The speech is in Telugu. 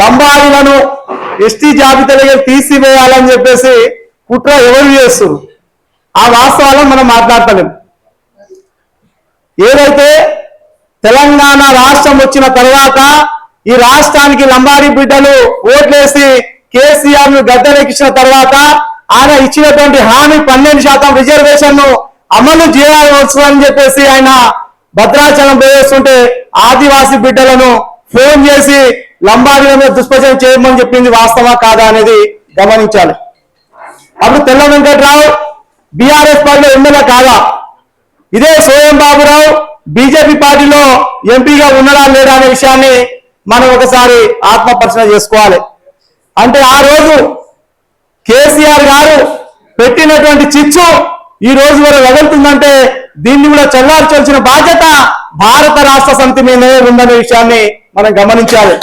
లంబాడీలను ఎస్టీ జాబితాలో తీసివేయాలని చెప్పేసి కుట్ర ఎవరు చేస్తారు? ఆ వాస్తవాలను మనం మాట్లాడతలేం. ఏదైతే తెలంగాణ రాష్ట్రం వచ్చిన తర్వాత ఈ రాష్ట్రానికి లంబాడి బిడ్డలు ఓట్లేసి కేసీఆర్ను గద్దెనెక్కించిన తర్వాత ఆయన ఇచ్చినటువంటి హామీ పన్నెండు శాతం రిజర్వేషన్ను అమలు చేయాల్సి అని చెప్పేసి ఆయన భద్రాచలం పోయేస్తుంటే ఆదివాసి బిడ్డలను ఫోన్ చేసి లంబాడీల మీద దుష్ప్రచారం చేయమని చెప్పింది వాస్తవా కాదా అనేది గమనించాలి. అప్పుడు తెల్ల వెంకట్రావు బీఆర్ఎస్ పార్టీలో ఎమ్మెల్యే కాదా? ఇదే సోయం బాబురావు బీజేపీ పార్టీలో ఎంపీగా ఉన్నాడా లేడా అనే విషయాన్ని మనం ఒకసారి ఆత్మ చేసుకోవాలి. అంటే ఆ రోజు కేసీఆర్ గారు పెట్టినటువంటి చిచ్చు ఈ రోజు వరకు వదులుతుందంటే దీన్ని కూడా చల్లార్చాల్సిన బాధ్యత భారత రాష్ట్ర సమితి మీదనే ఉందనే విషయాన్ని మనం గమనించాలి.